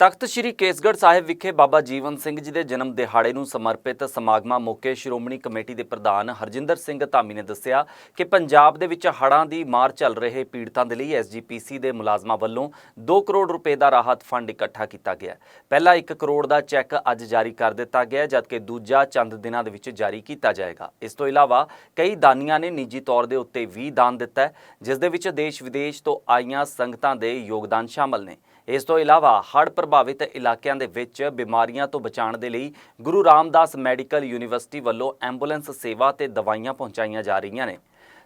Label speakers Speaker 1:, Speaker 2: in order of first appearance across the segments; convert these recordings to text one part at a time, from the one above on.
Speaker 1: ਤਖਤ ਸ੍ਰੀ ਕੇਸਗੜ੍ਹ ਸਾਹਿਬ ਵਿਖੇ ਬਾਬਾ ਜੀਵਨ ਸਿੰਘ ਜੀ ਦੇ ਜਨਮ ਦਿਹਾੜੇ ਨੂੰ ਸਮਰਪਿਤ ਸਮਾਗਮਾਂ ਮੌਕੇ ਸ਼੍ਰੋਮਣੀ ਕਮੇਟੀ ਦੇ ਪ੍ਰਧਾਨ ਹਰਜਿੰਦਰ ਸਿੰਘ ਧਾਮੀ ਨੇ ਦੱਸਿਆ ਕਿ ਪੰਜਾਬ ਦੇ ਵਿੱਚ ਹੜ੍ਹਾਂ ਦੀ ਮਾਰ ਚੱਲ ਰਹੇ ਪੀੜਤਾਂ ਦੇ ਲਈ ਐਸਜੀਪੀਸੀ ਦੇ ਮੁਲਾਜ਼ਮਾਂ ਵੱਲੋਂ 2 ਕਰੋੜ ਰੁਪਏ ਦਾ ਰਾਹਤ ਫੰਡ ਇਕੱਠਾ ਕੀਤਾ ਗਿਆ ਹੈ। ਪਹਿਲਾ 1 ਕਰੋੜ ਦਾ ਚੈੱਕ ਅੱਜ ਜਾਰੀ ਕਰ ਦਿੱਤਾ ਗਿਆ ਜਦਕਿ ਦੂਜਾ ਚੰਦ ਦਿਨਾਂ ਦੇ ਵਿੱਚ ਜਾਰੀ ਕੀਤਾ ਜਾਏਗਾ ਇਸ ਤੋਂ ਇਲਾਵਾ ਕਈ ਦਾਨੀਆਂ ਨੇ ਨਿੱਜੀ ਤੌਰ ਦੇ ਉੱਤੇ ਵੀ ਦਾਨ ਦਿੱਤਾ ਜਿਸ ਦੇ ਵਿੱਚ ਦੇਸ਼ ਵਿਦੇਸ਼ ਤੋਂ ਆਈਆਂ ਸੰਗਤਾਂ ਦੇ ਯੋਗਦਾਨ ਸ਼ਾਮਲ ਨੇ ਇਸ ਤੋਂ ਇਲਾਵਾ ਹੜ੍ਹ ਪ੍ਰਭਾਵਿਤ ਇਲਾਕਿਆਂ ਦੇ ਵਿੱਚ ਬਿਮਾਰੀਆਂ ਤੋਂ ਬਚਾਉਣ ਦੇ ਲਈ ਗੁਰੂ ਰਾਮਦਾਸ ਮੈਡੀਕਲ ਯੂਨੀਵਰਸਿਟੀ ਵੱਲੋਂ ਐਂਬੂਲੈਂਸ ਸੇਵਾ ਤੇ ਦਵਾਈਆਂ ਪਹੁੰਚਾਈਆਂ ਜਾ ਰਹੀਆਂ ਨੇ।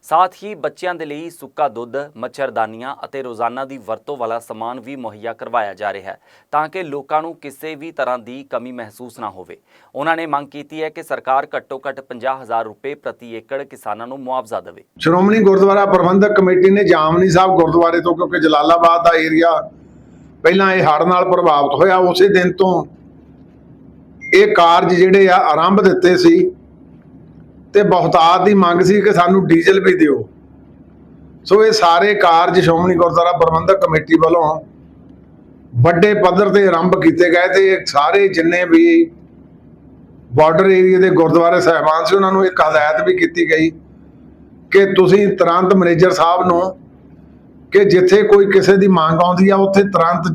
Speaker 1: ਸਾਥ ਹੀ ਬੱਚਿਆਂ ਦੇ ਲਈ ਸੁੱਕਾ ਦੁੱਧ, ਮੱਛਰਦਾਨੀਆਂ ਅਤੇ ਰੋਜ਼ਾਨਾ ਦੀ ਵਰਤੋਂ ਵਾਲਾ ਸਮਾਨ ਵੀ ਮੁਹੱਈਆ ਕਰਵਾਇਆ ਜਾ ਰਿਹਾ ਹੈ ਤਾਂ ਕਿ ਲੋਕਾਂ ਨੂੰ ਕਿਸੇ ਵੀ ਤਰ੍ਹਾਂ ਦੀ ਕਮੀ ਮਹਿਸੂਸ ਨਾ ਹੋਵੇ। ਉਹਨਾਂ ਨੇ ਮੰਗ ਕੀਤੀ ਹੈ ਕਿ ਸਰਕਾਰ ਘੱਟੋ ਘੱਟ 50000 ਰੁਪਏ ਪ੍ਰਤੀ ਏਕੜ ਕਿਸਾਨਾਂ ਨੂੰ ਮੁਆਵਜ਼ਾ ਦੇਵੇ।
Speaker 2: ਸ਼੍ਰੋਮਣੀ ਗੁਰਦੁਆਰਾ ਪ੍ਰਬੰਧਕ ਕਮੇਟੀ ਨੇ ਜਾਮਨੀ ਸਾਹਿਬ ਗੁਰਦੁਆਰੇ ਤੋਂ, ਕਿਉਂਕਿ ਜਲਾਲਾਬਾਦ ਦਾ ਏਰੀਆ ਪਹਿਲਾਂ ਇਹ ਹੜ੍ਹ ਨਾਲ ਪ੍ਰਭਾਵਿਤ ਹੋਇਆ ਉਸੇ ਦਿਨ ਤੋਂ। ਇਹ ਕਾਰਜ ਜਿਹੜੇ ਆ, ਆਰੰਭ ਦਿੱਤੇ ਸੀ ਤੇ ਬਹੁਤਾਤ ਦੀ ਮੰਗ ਸੀ ਕਿ ਸਾਨੂੰ ਡੀਜ਼ਲ ਵੀ ਦਿਓ। ਸੋ ਇਹ ਸਾਰੇ ਕਾਰਜ ਸ਼੍ਰੋਮਣੀ ਗੁਰਦੁਆਰਾ ਪ੍ਰਬੰਧਕ ਕਮੇਟੀ ਵੱਲੋਂ ਵੱਡੇ ਪੱਧਰ ਤੇ ਆਰੰਭ ਕੀਤੇ ਗਏ ਤੇ ਇਹ ਸਾਰੇ ਜਿੰਨੇ ਵੀ ਬਾਰਡਰ ਏਰੀਆ ਦੇ ਗੁਰਦੁਆਰੇ ਸਾਹਿਬਾਨ ਸੀ, ਉਹਨਾਂ ਨੂੰ ਇੱਕ ਹਦਾਇਤ ਵੀ ਕੀਤੀ ਗਈ ਕਿ ਤੁਸੀਂ ਤੁਰੰਤ ਮੈਨੇਜਰ ਸਾਹਿਬ ਨੂੰ ਕਿ ਜਿੱਥੇ ਕੋਈ ਕਿਸੇ ਦੀ ਮੰਗ ਆਉਂਦੀ ਆ, ਉੱਥੇ ਤੁਰੰਤ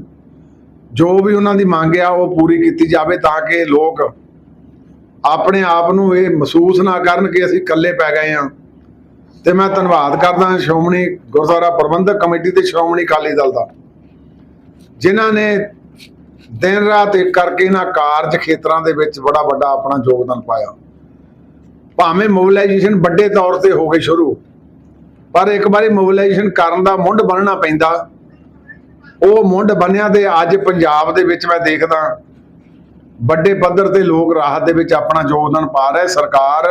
Speaker 2: ਜੋ ਵੀ ਉਹਨਾਂ ਦੀ ਮੰਗ ਆ, ਉਹ ਪੂਰੀ ਕੀਤੀ ਜਾਵੇ ਤਾਂ ਕਿ ਲੋਕ ਆਪਣੇ ਆਪ ਨੂੰ ਇਹ ਮਹਿਸੂਸ ਨਾ ਕਰਨ ਕਿ ਅਸੀਂ ਇਕੱਲੇ ਪੈ ਗਏ ਆ ਤੇ ਮੈਂ ਧੰਨਵਾਦ ਕਰਦਾ ਸ਼੍ਰੋਮਣੀ ਗੁਰਦੁਆਰਾ ਪ੍ਰਬੰਧਕ ਕਮੇਟੀ ਤੇ ਸ਼੍ਰੋਮਣੀ ਅਕਾਲੀ ਦਲ ਦਾ, ਜਿਨ੍ਹਾਂ ਨੇ ਦਿਨ ਰਾਤ ਇੱਕ ਕਰਕੇ ਇਹਨਾਂ ਕਾਰਜ ਖੇਤਰਾਂ ਦੇ ਵਿੱਚ ਬੜਾ ਵੱਡਾ ਆਪਣਾ ਯੋਗਦਾਨ ਪਾਇਆ। ਭਾਵੇਂ ਮੋਬਿਲਾਈਜੇਸ਼ਨ ਵੱਡੇ ਤੌਰ ਤੇ ਹੋ ਗਈ ਸ਼ੁਰੂ ਪਰ ਇੱਕ ਵਾਰੀ ਮੋਬਿਲਾਈਜੇਸ਼ਨ ਕਰਨ ਦਾ ਮੁੰਡ ਬੰਨਣਾ ਪੈਂਦਾ। ਉਹ ਮੁੰਡ ਬੰਨਿਆ ਤੇ ਅੱਜ ਪੰਜਾਬ ਦੇ ਵਿੱਚ ਮੈਂ ਦੇਖਦਾ ਵੱਡੇ ਪੱਧਰ ਤੇ ਲੋਕ ਰਾਹਤ ਦੇ ਵਿੱਚ ਆਪਣਾ ਯੋਗਦਾਨ ਪਾ ਰਹੇ ਸਰਕਾਰ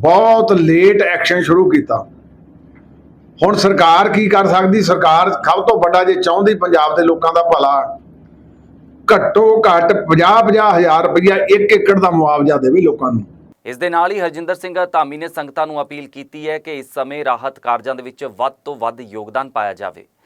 Speaker 2: ਬਹੁਤ ਲੇਟ ਐਕਸ਼ਨ ਸ਼ੁਰੂ ਕੀਤਾ। ਹੁਣ ਸਰਕਾਰ ਕੀ ਕਰ ਸਕਦੀ? ਸਰਕਾਰ ਸਭ ਤੋਂ ਵੱਡਾ ਜੇ ਚਾਹੁੰਦੀ ਪੰਜਾਬ ਦੇ ਲੋਕਾਂ ਦਾ ਭਲਾ, ਘੱਟੋ ਘੱਟ 50-50 ਹਜ਼ਾਰ ਰੁਪਇਆ ਇੱਕ ਏਕੜ ਦਾ ਮੁਆਵਜ਼ਾ ਦੇਵੇ ਲੋਕਾਂ ਨੂੰ।
Speaker 1: ਇਸ ਦੇ ਨਾਲ ਹੀ ਹਰਜਿੰਦਰ ਸਿੰਘ ਧਾਮੀ ਨੇ ਸੰਗਤਾਂ ਨੂੰ ਅਪੀਲ ਕੀਤੀ ਹੈ ਕਿ ਇਸ ਸਮੇਂ ਰਾਹਤ ਕਾਰਜਾਂ ਦੇ ਵਿੱਚ ਵੱਧ ਤੋਂ ਵੱਧ ਯੋਗਦਾਨ ਪਾਇਆ ਜਾਵੇ।